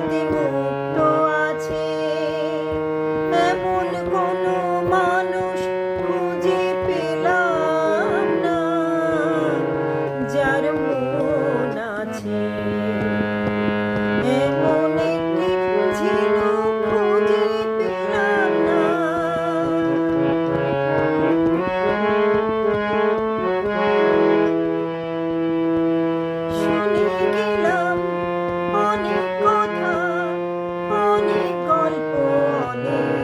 যাতে মুক্ত আছে। এমন কোনো মানুষ খুঁজে পেলাম না, যার মন আছে। এমন একটি না। অনেক কথা অনেক গল্প অনেক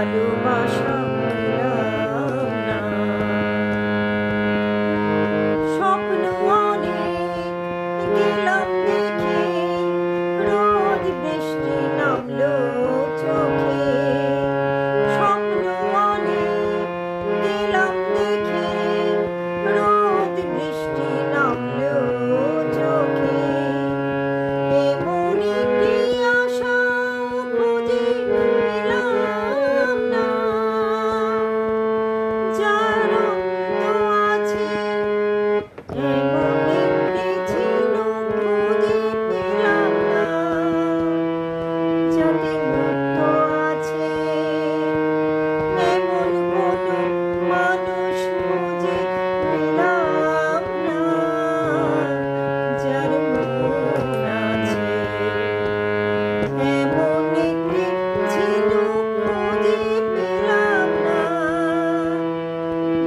ভালোবাসা।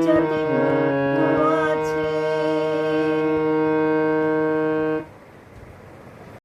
যদি